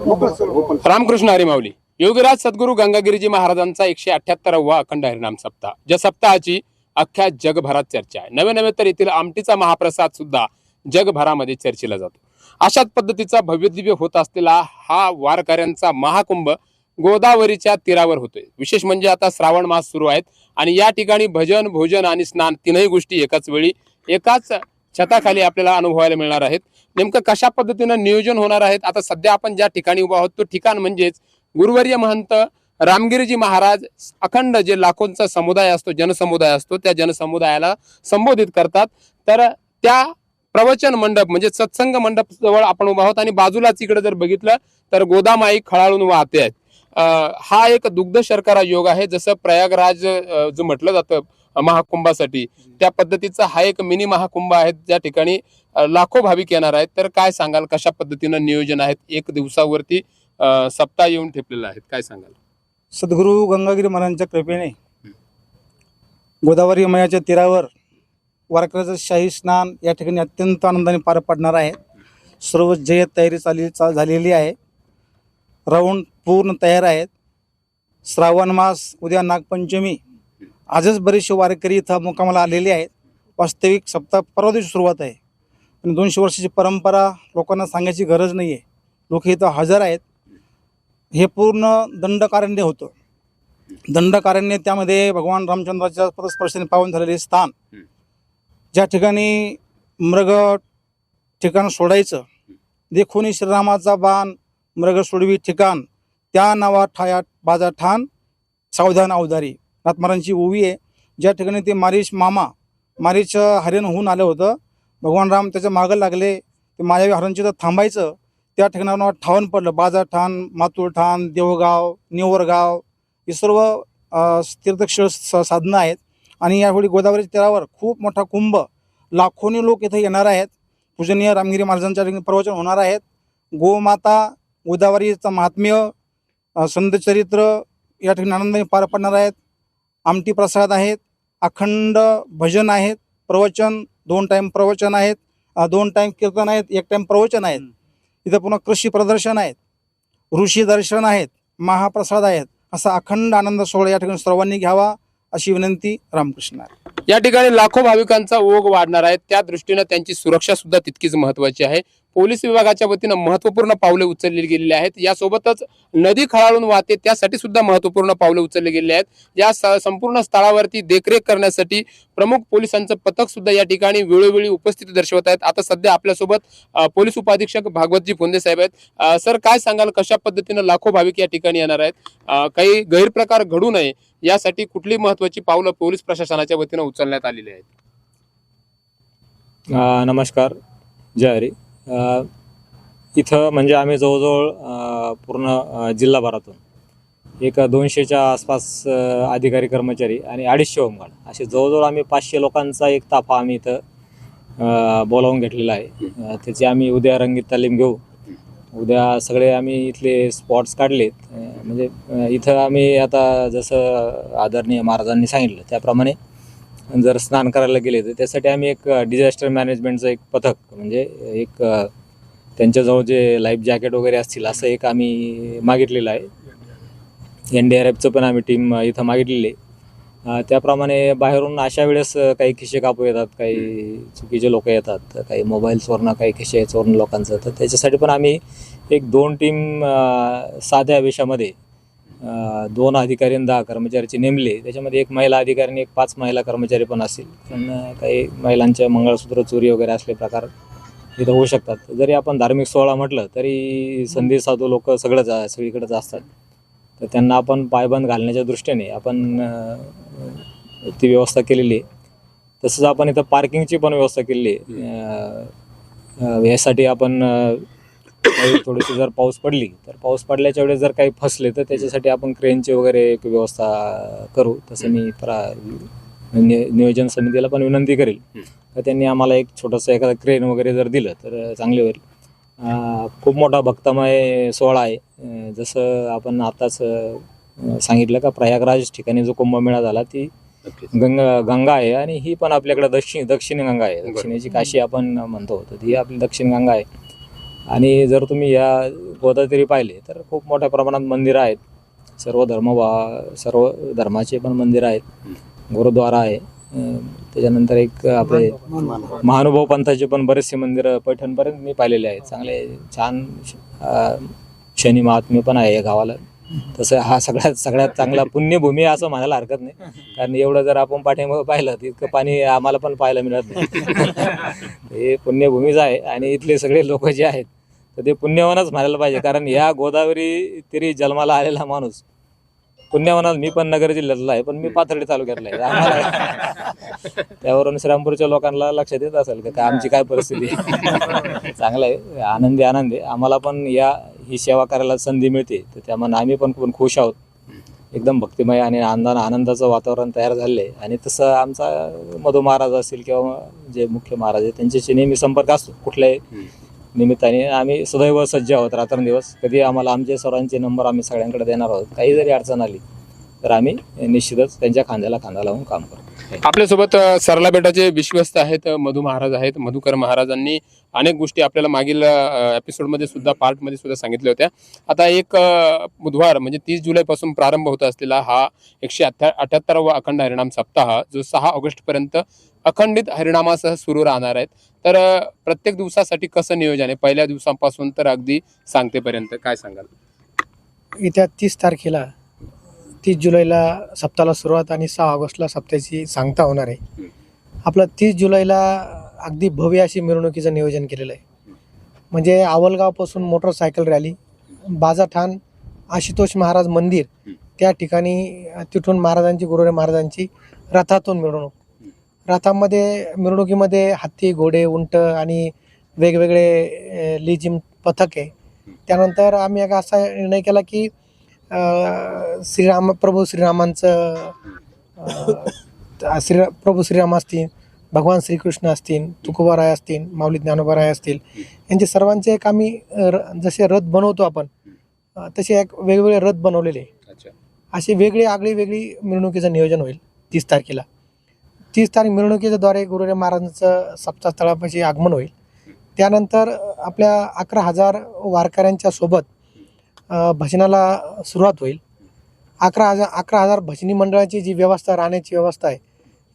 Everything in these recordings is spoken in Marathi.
रामकृष्ण हरिमावली योगीराज सद्गुरू गंगागिरीजी महाराजांचा एकशे अठ्याहत्तरावा अखंड हरिनाम सप्ताह. ज्या सप्ताहाची अख्ख्या जगभरात चर्चा आहे. नवे नवे तर येथील आमटीचा महाप्रसाद सुद्धा जगभरामध्ये चर्चेला जातो. अशाच पद्धतीचा भव्यदिव्य होत असलेला हा वारकऱ्यांचा महाकुंभ गोदावरीच्या तीरावर होतोय. विशेष म्हणजे आता श्रावण मास सुरू आहेत आणि या ठिकाणी भजन भोजन आणि स्नान तीनही गोष्टी एकाच वेळी एकाच छताखाली आपल्याला अनुभवायला मिळणार आहेत. नेमकं कशा पद्धतीनं नियोजन होणार आहेत? आता सध्या आपण ज्या ठिकाणी उभा आहोत तो ठिकाण म्हणजेच गुरुवर्य महंत रामगिरीजी महाराज अखंड जे लाखोंचा समुदाय असतो जनसमुदाय असतो त्या जनसमुदायाला संबोधित करतात. तर त्या प्रवचन मंडप म्हणजे सत्संग मंडप जवळ आपण उभा आहोत आणि बाजूलाच इकडे जर बघितलं तर गोदामाई खळाळून वाहते. आहेत हा एक दुग्ध शर्करा योग आहे जसं प्रयागराज जो म्हटलं जातं महाकुंभासाठी. त्या पद्धतीचा हा एक मिनी महाकुंभ आहे ज्या ठिकाणी लाखो भाविक येणार आहेत. तर काय सांगाल कशा पद्धतीनं नियोजन आहेत? एक दिवसावरती सप्ताह येऊन ठेपलेला आहेत. काय सांगाल? सद्गुरू गंगागिरी महाराजांच्या कृपेने गोदावरी मयाच्या तीरावर वारकऱ्याचं शाही स्नान या ठिकाणी अत्यंत आनंदाने पार पडणार आहे. सर्व जय्यत तयारी चाली चा झालेली आहे. राऊंड पूर्ण तयार आहेत. श्रावण मास उद्या नागपंचमी आजच बरेचसे वारकरी इथं मुकामाला आलेले आहेत. वास्तविक सप्ताह परवा दिवशी सुरुवात आहे. आणि दोनशे वर्षाची परंपरा लोकांना सांगायची गरज नाही आहे लोक इथं हजर आहेत. हे पूर्ण दंडकारण्य होतं. दंडकारण्य त्यामध्ये भगवान रामचंद्राच्या पदस्पर्शाने पावन झालेले स्थान. ज्या ठिकाणी मृग ठिकाण सोडायचं. देखून श्रीरामाचा बाण मृग सोडवी ठिकाण. त्या नावा ठाया बाजा ठाण सावधान अवधारी. नाथमारांची ओवी आहे. ज्या ठिकाणी ते मारीश मामा मारीच हरण होऊन आलं होतं भगवान राम त्याच्या मागं लागले ते मायावी हरणचे तर थांबायचं त्या ठिकाणावर ठावण पडलं बाजार ठाण मातूर ठाण देवगाव निवरगाव हे सर्व तीर्थक्षेत्र स- साधनं आहेत. आणि यावेळी गोदावरी तीरावर खूप मोठा कुंभ लाखोनी लोक इथे येणार आहेत. पूजनीय रामगिरी महाराजांच्या ठिकाणी प्रवचन होणार आहेत. गोमाता गोदावरीचं महात्म्य संतचरित्र या ठिकाणी आनंदाने पार पडणार आहेत. आमटी प्रसाद आहेत अखंड भजन आहेत प्रवचन दोन टाईम प्रवचन आहेत दोन टाईम कीर्तन आहेत एक टाईम प्रवचन आहेत. इथं पुन्हा कृषी प्रदर्शन आहेत ऋषी दर्शन आहेत महाप्रसाद आहेत. असा अखंड आनंद सोहळा या ठिकाणी सर्वांनी घ्यावा अशी विनंती रामकृष्ण. आहे. या ठिकाणी लाखो भाविकांचा ओघ वाढणार आहे. त्या दृष्टीनं त्यांची सुरक्षा सुद्धा तितकीच महत्वाची आहे. पोलीस विभागाच्या वतीनं महत्त्वपूर्ण पावले उचलली गेलेली आहेत. यासोबतच नदी खळाळून वाहते त्यासाठी सुद्धा महत्त्वपूर्ण पावले उचलली गेलेली आहेत. या संपूर्ण स्थळावरती देखरेख करण्यासाठी प्रमुख पोलिसांचं पथक सुद्धा या ठिकाणी वेळोवेळी उपस्थिती दर्शवत आहेत. आता सध्या आपल्यासोबत पोलीस उपाधीक्षक भागवतजी फोंदे साहेब आहेत. सर काय सांगाल? कशा पद्धतीनं लाखो भाविक या ठिकाणी येणार आहेत? काही गैरप्रकार घडू नये यासाठी कुठली महत्वाची पावलं पोलीस प्रशासनाच्या वतीनं उचलण्यात आलेली आहेत? नमस्कार. जय हरी. इथं म्हणजे आम्ही जवळजवळ पूर्ण जिल्हाभरातून एक दोनशेच्या आसपास अधिकारी कर्मचारी आणि अडीचशे होमगार्ड असे जवळजवळ आम्ही पाचशे लोकांचा एक ताफा आम्ही इथं बोलावून घेतलेला आहे. त्याची आम्ही उद्या रंगीत तालीम घेऊ. उद्या सगळे आम्ही इथले स्पॉट्स काढलेत. म्हणजे इथं आम्ही आता जसं आदरणीय महाराजांनी सांगितलं त्याप्रमाणे जर स्नान करायला गेले तर त्यासाठी आम्ही एक डिझास्टर मॅनेजमेंटचं एक पथक म्हणजे एक त्यांच्याजवळ जे लाईफ जॅकेट वगैरे असतील असं एक आम्ही मागितलेलं आहे. एन डी आर एफचं पण आम्ही टीम इथं मागितलेली आहे. त्याप्रमाणे बाहेरून अशा वेळेस काही खिशे कापू येतात काही चुकीचे लोक येतात काही मोबाईल चोरणं काही खिशे चोरणं लोकांचं. तर त्याच्यासाठी पण आम्ही एक दोन टीम साध्या वेशामध्ये दोन अधिकारी आणि दहा कर्मचारीचे नेमले. त्याच्यामध्ये एक महिला अधिकारी आणि एक पाच महिला कर्मचारी पण असतील. पण काही महिलांच्या मंगळसूत्र चोरी वगैरे असले प्रकार इथं होऊ शकतात. जरी आपण धार्मिक सोहळा म्हटलं तरी संधी साधू लोक सगळंच आ- सगळीकडेच असतात. तर त्यांना आपण पायबंद घालण्याच्या दृष्टीने आपण ती व्यवस्था केलेली आहे. तसंच आपण इथं पार्किंगची पण व्यवस्था केलेली आहे. यासाठी आपण काही थोडीशी जर पाऊस पडली तर पाऊस पडल्याच्या वेळेस जर काही फसले तर त्याच्यासाठी आपण क्रेनची वगैरे एक व्यवस्था करू. तसं मी प्रा नि- नियोजन समितीला पण विनंती करेल. तर त्यांनी आम्हाला एक छोटंसं एखादं क्रेन वगैरे जर दिलं तर चांगले होईल. अं, खूप मोठा भक्तमय सोहळा आहे. अं, जसं आपण आताच अं, सांगितलं का प्रयागराज ठिकाणी जो कुंभमेळा झाला ती गंगा गंगा आहे आणि ही पण आपल्याकडे दक्षिण दक्षिण गंगा आहे. दक्षिणेची काशी आपण म्हणतो तर ही आपली दक्षिण गंगा आहे. आणि जर तुम्ही या गोदावरी पाहिले तर खूप मोठ्या प्रमाणात मंदिरं आहेत. सर्व धर्म सर्व धर्माचे पण मंदिरं आहेत. गुरुद्वारा आहे. त्याच्यानंतर एक आपले महानुभव पंथाचे पण बरेचसे मंदिरं पैठणपर्यंत मी पाहिलेले आहेत. चांगले छान शनी महात्म्य पण आहे या गावाला. तसं हा सगळ्यात सगळ्यात चांगला पुण्यभूमी आहे असं म्हणायला हरकत नाही. कारण एवढं जर आपण पाठीमागं पाहिलं तर इतकं पाणी आम्हाला पण पाहायला मिळत नाही. हे पुण्यभूमीच आहे आणि इथले सगळे लोक जे आहेत तर ते पुण्यवानच म्हणायला पाहिजे कारण या गोदावरी तिरी जन्माला आलेला माणूस. पुण्यवनात मी पण नगर जिल्ह्यातला आहे पण मी पाथर्डी तालुक्यातला आहे. आम्हाला त्यावरून श्रीरामपूरच्या लोकांना लक्षात येत असेल का? काय आमची काय परिस्थिती? चांगलं आहे आनंदी आनंदी. आम्हाला पण या ही सेवा करायला संधी मिळते. तर त्यामुळे आम्ही पण खूप खुश आहोत. एकदम भक्तिमय आणि आनंदा आनंदाचं वातावरण तयार झालेलं आहे आणि तसं आमचा मधु महाराज असतील किंवा जे मुख्य महाराज आहे त्यांच्याशी नेहमी संपर्क असतो कुठल्याही निमित्ताने आम्ही सदैव सज्ज आहोत रात्रंदिवस. कधी आम्हाला आमचे सरांचे नंबर आम्ही सगळ्यांकडे देणार आहोत. काही जरी अडचण आली तर आम्ही निश्चितच त्यांच्या खांद्याला खांदा लावून काम करतो. आपल्यासोबत सरला बेटाचे विश्वस्त आहेत मधु महाराज आहेत. मधुकर महाराजांनी अनेक गोष्टी आपल्याला मागील एपिसोडमध्ये सुद्धा पार्टमध्ये सुद्धा सांगितल्या होत्या. आता एक बुधवार म्हणजे तीस जुलैपासून प्रारंभ होत असलेला हा एकशे अठ्ठ्या अठ्याहत्तरावा अखंड हरिणाम सप्ताह जो सहा ऑगस्टपर्यंत अखंडित हरिणामासह सुरू राहणार आहेत. तर प्रत्येक दिवसासाठी कसं नियोजन आहे? पहिल्या दिवसापासून तर अगदी सांगतेपर्यंत काय सांगाल? येत्या तीस तारखेला तीस जुलैला सप्ताहाला सुरुवात आणि सहा ऑगस्टला सप्त्याची सांगता होणार आहे. आपलं तीस जुलैला अगदी भव्य अशी मिरवणुकीचं नियोजन केलेलं आहे. म्हणजे आवलगावपासून मोटरसायकल रॅली बाजाठाण आशुतोष महाराज मंदिर त्या ठिकाणी तिथून महाराजांची गुरुरे महाराजांची रथातून मिरवणूक. रथामध्ये मिरवणुकीमध्ये हत्ती घोडे उंट आणि वेगवेगळे लिजिम पथक आहे. त्यानंतर आम्ही एक असा निर्णय केला की श्रीराम प्रभू श्रीरामांचं श्री प्रभू श्रीराम असतील भगवान श्रीकृष्ण असतील तुकोबाराय असतील माऊली ज्ञानोबाराय असतील यांचे सर्वांचे एक आम्ही र- जसे रथ बनवतो आपण तसे एक वेगवेगळे रथ बनवलेले. अशी वेगळी आगळी वेगळी मिरवणुकीचं नियोजन होईल तीस तारखेला. तीस तारीख मिरवणुकीच्याद्वारे गुरुदेव महाराजांचं सप्तास्थळापाशी आगमन होईल. त्यानंतर आपल्या अकरा हजार वारकऱ्यांच्या सोबत भजनाला सुरुवात होईल. अकरा हजार अकरा हजार भजनी मंडळाची जी व्यवस्था राहण्याची व्यवस्था आहे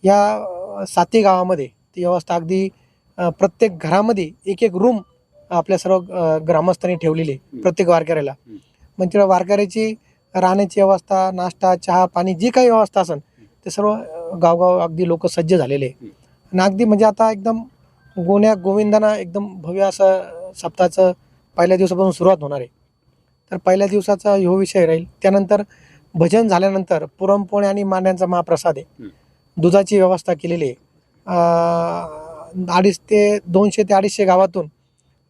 या साती गावामध्ये ती व्यवस्था अगदी प्रत्येक घरामध्ये एक एक रूम आपल्या सर्व ग्रामस्थांनी ठेवलेली आहे प्रत्येक वारकऱ्याला. मग तिला वारकऱ्याची राहण्याची व्यवस्था नाश्ता चहा पाणी जी काही व्यवस्था असेल ते सर्व गावगाव अगदी लोक सज्ज झालेले आहे आणि अगदी म्हणजे आता एकदम गोण्या गोविंदाना एकदम भव्य असं सप्ताहाचं पहिल्या दिवसापासून सुरुवात होणार आहे. तर पहिल्या दिवसाचा ह्यो विषय राहील. त्यानंतर भजन झाल्यानंतर पुरणपोळी आणि मांड्यांचा महाप्रसाद आहे. दुधाची व्यवस्था केलेली आहे. अडीच ते दोनशे ते अडीचशे गावातून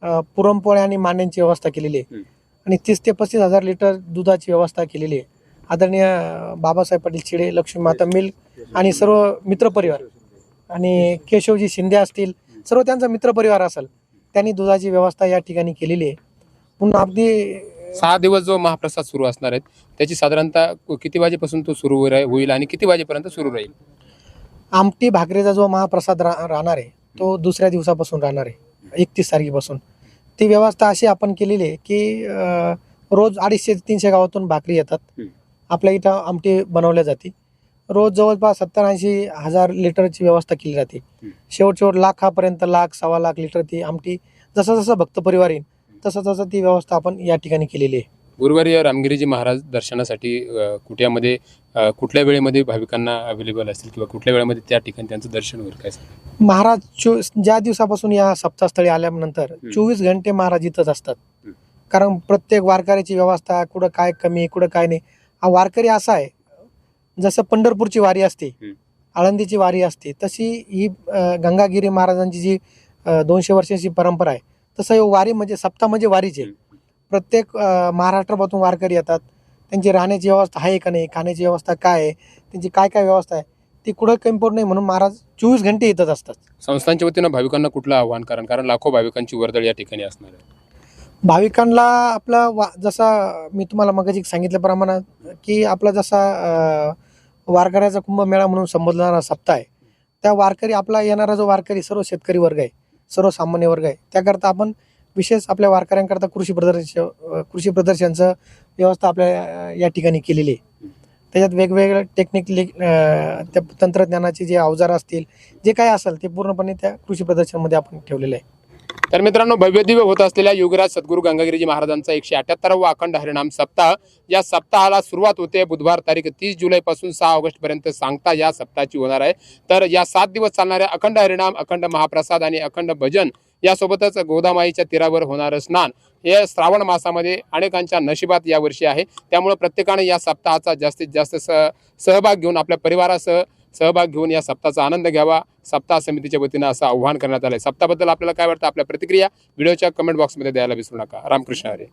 अं, पुरणपोळ्या आणि मांड्यांची व्यवस्था केलेली आहे. आणि तीस ते पस्तीस हजार लिटर दुधाची व्यवस्था केलेली आहे. आदरणीय बाबासाहेब पाटील चिडे लक्ष्मी माता मिल्क आणि सर्व मित्रपरिवार आणि केशवजी शिंदे. असतील सर्व त्यांचा मित्रपरिवार असेल त्यांनी दुधाची व्यवस्था या ठिकाणी केलेली आहे. पुन्हा अगदी सहा दिवस जो महाप्रसाद सुरू असणार आहेत त्याची साधारणतः किती वाजेपासून तो सुरू होईल- होईल आणि किती वाजेपर्यंत सुरू राहील? आमटी भाकरीचा जो महाप्रसाद रा राहणार आहे तो दुसऱ्या दिवसापासून राहणार आहे एकतीस तारखेपासून. ती व्यवस्था अशी आपण केलेली आहे की रोज अडीचशे ते तीनशे गावातून भाकरी येतात. आपल्या इथं आमटी बनवल्या जाते. रोज जवळपास सत्तर ऐंशी हजार लिटरची व्यवस्था केली जाते. शेवट शेवट लाखापर्यंत लाख सव्वा लाख लिटर ती आमटी जसं जसं भक्त परिवार येईल तसं तसं ती व्यवस्था आपण या ठिकाणी केलेली आहे गुरुवारी रामगिरीजी महाराज दर्शनासाठी अ, कुठल्या वेळेमध्ये भाविकांना अवेलेबल असतील किंवा कुठल्या वेळेमध्ये त्या ठिकाणी त्यांचं दर्शन होईल काय? महाराज चो ज्या दिवसापासून या सप्तास्थळी आल्यानंतर चोवीस घंटे महाराज इथंच असतात. कारण प्रत्येक वारकऱ्याची व्यवस्था कुठं काय कमी कुठं काय नाही हा वारकरी असा आहे जसं पंढरपूरची वारी असते. आळंदीची वारी असते तशी ही गंगागिरी महाराजांची जी दोनशे वर्षाची परंपरा आहे तसं हे वारी म्हणजे सप्ताह म्हणजे वारीच आहे. प्रत्येक महाराष्ट्रापासून वारकरी येतात. त्यांची राहण्याची व्यवस्था आहे का नाही? खाण्याची व्यवस्था काय आहे? त्यांची काय काय व्यवस्था आहे? ती कुठं कमी पडू नये म्हणून महाराज चोवीस घंटे येतच असतात. संस्थांच्या वतीनं भाविकांना कुठलं आव्हान? कारण कारण लाखो भाविकांची वर्दळ या ठिकाणी असणार आहे. भाविकांना आपला वा जसा मी तुम्हाला मगाशी सांगितल्याप्रमाणे की आपला जसा वारकऱ्याचा कुंभमेळा म्हणून संबोधणारा सप्ताह आहे. त्या वारकरी आपला येणारा जो वारकरी सर्व शेतकरी वर्ग आहे. सर्वसामान्य वर्ग आहे. त्याकरता आपण विशेष आपल्या वारकऱ्यांकरता कृषी प्रदर्शन कृषी प्रदर्शनचं व्यवस्था आपल्या या ठिकाणी केलेली आहे. त्याच्यात वेगवेगळ्या टेक्निकली त्या तंत्रज्ञानाचे जे अवजार असतील जे काय असेल ते पूर्णपणे त्या कृषी प्रदर्शनमध्ये आपण ठेवलेलं आहे. तर मित्रांनो भव्य दिव्य होत असलेल्या युगराज सद्गुरू गंगागिरीजी महाराजांचा एकशे अठ्याहत्तरावा अखंड हरिणाम सप्ताह. या सप्ताहाला सुरुवात होते बुधवार तारीख तीस जुलैपासून सहा ऑगस्ट पर्यंत सांगता या सप्ताहाची होणार आहे. तर या सात दिवस चालणाऱ्या अखंड हरिणाम अखंड महाप्रसाद आणि अखंड भजन यासोबतच गोदामाईच्या तीरावर होणारं स्नान हे श्रावण मासामध्ये अनेकांच्या नशिबात यावर्षी आहे. त्यामुळे प्रत्येकाने या सप्ताहाचा जास्तीत जास्त सहभाग घेऊन आपल्या परिवारासह सहभाग घेऊन या सप्ताहाचा आनंद घ्यावा. सप्ताह समितीच्या वतीनं असं आव्हान करण्यात आलं आहे सप्ताहाबद्दल आपल्याला काय वाटतं? आपल्या प्रतिक्रिया? व्हिडिओच्या कमेंट बॉक्समध्ये द्यायला विसरू नका. रामकृष्ण हरे.